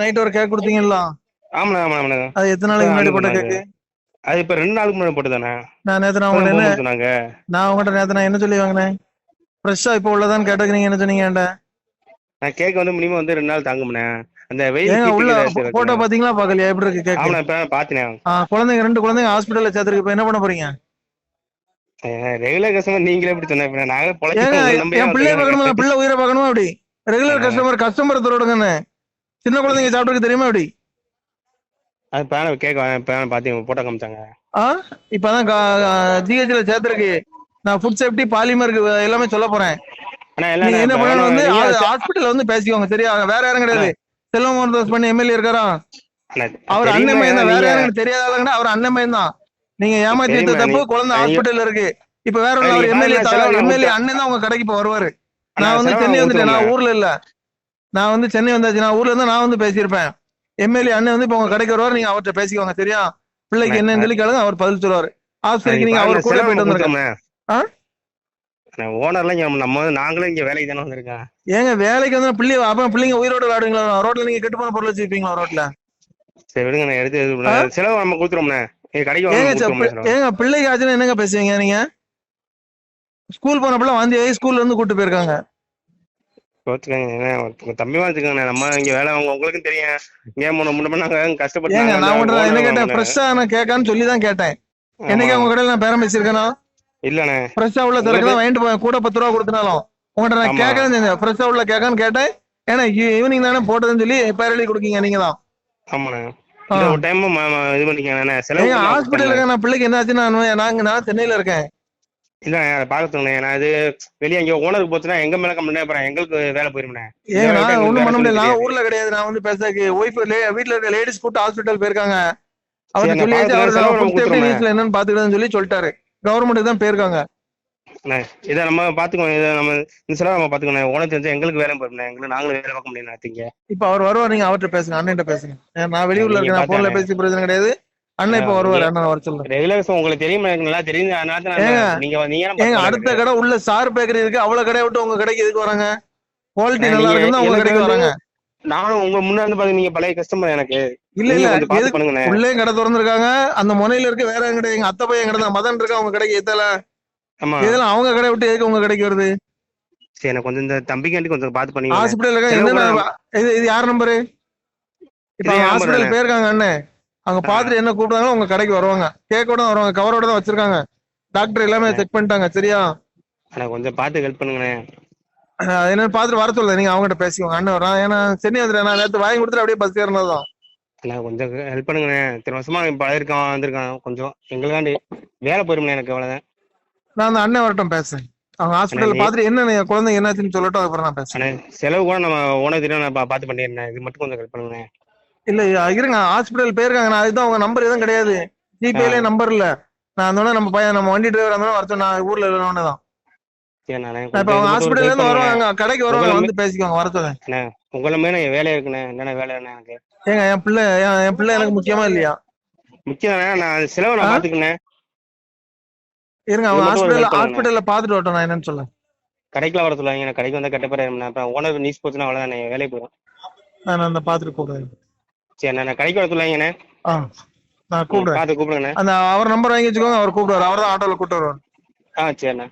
Night ஒரு cake கொடுத்தீங்களா ஆமாண்ணா ஆமா ஆமாண்ணா. அது எத்தனை நாளைக்கு முன்னாடி போட்ட. கேக்கு அது இப்ப ரெண்டு நாளுக்கு முன்னாடி போட்டுதானே நான் நேத்து நான் உங்கள்ட்ட என்ன சொன்னாங்க. நான் உங்கள்ட்ட நேத்து நான் என்ன சொல்லி வாங்கினேன்? ஃப்ரெஷ்ஷா இப்போ உள்ளதான்னு கேட்டதுக்கு நீங்க என்ன சொன்னீங்க என்கிட்ட? நான் கேக் வந்து மினிமம் வந்து ரெண்டு நாள் தாங்கும்ண்ணே. அந்த வெயில் உள்ள போட்டோ பாத்தீங்களா? பாக்கலையா? எப்படி இருக்கு கேக் ஆமாண்ணா இப்ப பாத்தினேன் குழந்தைங்க ரெண்டு குழந்தைங்க ஹாஸ்பிட்டல்ல சேர்த்துருக்கு. இப்ப என்ன பண்ண போறீங்க? ரெகுலர் கஸ்டமர் நீங்களே எப்படி சொன்ன இப்ப நாங்க பிள்ளைய பார்க்கணுமா? பிள்ளை உயிரை பார்க்கணுமா அப்படி? ரெகுலர் கஸ்டமர் கஸ்டமர் தரோடுங்கன்னு சின்ன குழந்தைங்க சாப்பிட்டுருக்கு தெரியுமா அப்படி அது பேன கேக் பேன பாத்தீங்க போட்டோ காமிச்சாங்க. ஆ? இப்பதான் ஜிஹெச்ல சேர்த்துருக்கு. நான் ஃபுட் சேஃப்டி பாலிமருக்கு எல்லாமே சொல்ல போறேன். நீங்க என்ன பண்ணணும் வந்து ஹாஸ்பிட்டல் வந்து பேசிக்கோங்க சரியா? வேற யாரும் கிடையாது. செல்வம் மோகன்தாஸ் பண்ணி எம்எல்ஏ இருக்காரா? அவர் அண்ணன் தான். வேற யாரும் தெரியாத ஆளுங்கடா அவர் அண்ணன் தான். நீங்க ஏமாத்தி வைத்த தப்பு குழந்தை ஹாஸ்பிட்டல்ல இருக்கு. இப்ப வேற ஒரு எம்எல்ஏ எம்எல்ஏ அண்ணன் தான் உங்க கடைக்கு இப்ப வருவாரு. நான் வந்து சென்னை வந்துட்டேன் நான். ஊர்ல இல்ல. நான் வந்து சென்னை வந்தாச்சு. நான் ஊர்ல இருந்தா நான் வந்து பேசியிருப்பேன். எம்எல்ஏ அண்ணன் வந்து இப்ப உங்க கடைக்கு வருவாரு. நீங்க அவர்கிட்ட பேசிக்கோங்க சரியா? பிள்ளைக்கு என்னன்னு சொல்லி கேளுங்க அவர் பதில் சொல்லுவாரு. ஆஸ்பத்திரிக்கு நீங்க அவர் கூட போயிட்டு வந்திருக்கேன்? ஓனர்லாம் இங்க நம்ம நாங்களும் இங்க வேலைக்கு தானே வந்திருக்கோம். ஏங்க வேலைக்கு வந்து பிள்ளை அப்ப பிள்ளைங்க உயிரோட விளையாடுவீங்களா? ரோட்ல நீங்க கெட்டு போன பொருள் வச்சிருப்பீங்களா ரோட்ல? சரி விடுங்க நான் எடுத்து செலவு நம்ம கொடுத்துருவோம்ண்ணே. கடைக்கு ஏங்க பிள்ளைக்கு ஆச்சுன்னா என்னங்க பேசுவீங்க நீங்க? ஸ்கூல் போன பிள்ளை வாந்தி ஸ்கூல்ல இருந்து கூட்டு போயிருக்காங்க. கோச்சுக்கங்க என்ன, உங்க தம்பி வச்சுக்கோங்க நம்ம இங்க வேலை அவங்க உங்களுக்கும் தெரியும். இங்க முன்ன முன்ன பண்ண நாங்க கஷ்டப்பட்டு நான் என்ன கேட்டேன். ஃப்ரெஷ்ஷா நான் கேட்கான்னு சொல்லி தான் கேட்டேன். என்னைக்கு உங்க கடையில நான் பேரம் பேசியிருக்கேனா? இல்லண்ணே. ஃப்ரெஷ்ஷா உள்ள தான் வாங்கிட்டு கூட பத்து ரூபா கொடுத்தனாலும். உங்கள்ட்ட நான். கேட்கறேன் செஞ்சேன் ஃப்ரெஷ்ஷா உள்ள கேட்கான்னு கேட்டேன். ஏன்னா ஈவினிங் தானே போட்டதுன்னு சொல்லி பேர் எழுதி கொடுக்கீங்க நீங்க தான் ஆமாண்ணே ஒரு டைம் இது பண்ணிக்கங்க ஹாஸ்பிட்டலுக்கு நான் பிள்ளைக்கு என்ன ஆச்சு நான் நாங்க நான் சென்னையில இருக்கேன். இல்ல பாக்கத்துங்கண்ணே நான் இது வெளியே இங்க ஓனருக்கு போச்சுன்னா எங்க மேல கம்ப்ளைண்ட் அப்புறம் எங்களுக்கு வேலை போயிருமே ஏங்க நான் ஒண்ணும் பண்ண முடியல. நான் ஊர்ல கிடையாது. நான் வந்து பேசக்கு ஒய்ஃப் வீட்ல இருக்க லேடிஸ் கூட்டு ஹாஸ்பிட்டல் போயிருக்காங்க. அவர் நான். நியூஸ்ல என்னன்னு பாத்துக்கிறேன்னு சொல்லி சொல்லிட்டாரு. கவர்மெண்ட்டுக்கு தான் போயிருக்காங்க. இதை நம்ம பாத்துக்கோங்க இதை நம்ம இந்த செலவு நம்ம பாத்துக்கணும் ஓனர் தெரிஞ்சா எங்களுக்கு வேலை போயிருமே எங்களுக்கு நாங்களும் வேலை பார்க்க முடியும் நாத்திங்க இப்ப அவர் வருவார் நீங்க அவர்கிட்ட பேசுங்க. அண்ணன் பேசுங்க. ஏன் நான் வெளியூர்ல இருக்கேன். நான் போன்ல. பேசி பிரச்சனை கிடையாது. அண்ணன் இப்ப வருவார் அண்ணன் வர சொல்லுங்க ரெகுலர் உங்களுக்கு தெரியுமா? எனக்கு நல்லா தெரியுது. அதனால நீங்க நீங்க அடுத்த கடை உள்ள ஸ்டார் பேக்கரி இருக்கு. அவ்வளவு கடையை விட்டு உங்க கடைக்கு எதுக்கு வராங்க? குவாலிட்டி நல்லா இருக்குன்னு உங்க கடைக்கு வராங்க. நானும் உங்க முன்ன வந்து பாத்தீங்க நீங்க பழைய கஸ்டமர் எனக்கு. இல்ல இல்ல. உள்ளே கடை திறந்திருக்காங்க. அந்த முனையில இருக்க வேற கடை எங்க அத்தை பையன் கடை தான். மதன் இருக்கா உங்க கடைக்கு எத்தல ஆமா. இதெல்லாம் அவங்க கடை விட்டு எதுக்கு உங்க கடைக்கு வருது? சரி எனக்கு கொஞ்சம் இந்த தம்பிக்காண்டி கொஞ்சம் பார்த்து பண்ணி ஹாஸ்பிட்டல் இது இது யார் நம்பரு இப்ப ஹாஸ்பிட்டல் தானே. போயிருக்காங்க அண்ணன் அவங்க பார்த்துட்டு என்ன கூப்பிட்டாங்களோ உங்க கடைக்கு வருவாங்க. கேக்கோட தான் வருவாங்க. கவரோட தான் வச்சிருக்காங்க. டாக்டர் எல்லாமே செக் பண்ணிட்டாங்க. சரியா? எனக்கு கொஞ்சம் பார்த்து ஹெல்ப் பண்ணுங்கண்ணே. என்னன்னு பார்த்துட்டு வர சொல்ல நீங்க அவங்ககிட்ட பேசிக்கோங்க. அண்ணன் வரான் ஏன்னா சென்னை வந்துட்டேன் நான் நேற்று வாங்கி கொடுத்துட்டு அப்படியே பஸ் ஏறினதுதான். எனக்கு கொஞ்சம் ஹெல்ப் பண்ணுங்கண்ணே. இத்தனை வருஷமா பழகிருக்கான் வந்திருக்கான். கொஞ்சம் எங்களுக்காண்டி வேலை போயிருமே எனக்கு அவ்வளவுதான். நான் அந்த அண்ணன் வரட்டும் பேசுறேன். அவங்க ஹாஸ்பிட்டல் பார்த்துட்டு என்ன குழந்தைங்க என்னாச்சுன்னு சொல்லட்டும் அப்புறம் நான் பேசுறேன். அண்ணே செலவு கூட நம்ம ஓனர் தெரியும் நான் பார்த்து பண்ணிடுறேன் இது மட்டும் கொஞ்சம் ஹெல்ப் பண்ணுங்கண்ணே. இல்ல இருங்க ஹாஸ்பிட்டல் போயிருக்காங்க. நான் அதுதான் உங்க நம்பர் எதுவும் கிடையாது. ஜிபேல நம்பர் இல்ல. நான் அந்த நம்ம பையன் நம்ம வண்டி டிரைவர் அந்த வர சொன்ன நான் ஊர்ல இல்லைன்னு தான். நானே நான் இப்ப அவங்க ஹாஸ்பிட்டல்ல இருந்து வருவாங்க. கடைக்கு வருவாங்க வந்து பேசிக்கோங்க வர அண்ணே உங்களை மேல என் வேலை இருக்குண்ணே என்னென்ன வேலை எனக்கு? ஏங்க என் பிள்ளை என் பிள்ளை எனக்கு முக்கியமா இல்லையா? முக்கியம் நான் செலவு நான்? பாத்துக்கினேன் இருங்க அவங்க பண்ணுங்க. ஹாஸ்பிட்டல்ல பாத்துட்டு வரட்டும் நான் என்னன்னு சொல்ல. கடைக்குலாம் வர சொல்லுவாங்க. எனக்கு கடைக்கு வந்தா கெட்ட. அப்புறம் ஓனர் நீஸ் போச்சுன்னா அவ்வளவுதான் என் வேலைக்கு போயிடும். நான் அந்த பாத்துட்டு கூப்பிடுறேன் சரி நான் கடைக்கு வர சொல்லுவாங்கண்ணே. ஆ நான் கூப்பிடுறேன். பார்த்து கூப்பிடுங்கண்ணே. அந்த அவர் நம்பர் வாங்கி வச்சுக்கோங்க அவர் கூப்பிடுவார். அவர் தான் ஆட்டோல கூப்பிட்டு வருவார். ஆ சரிண்ணே.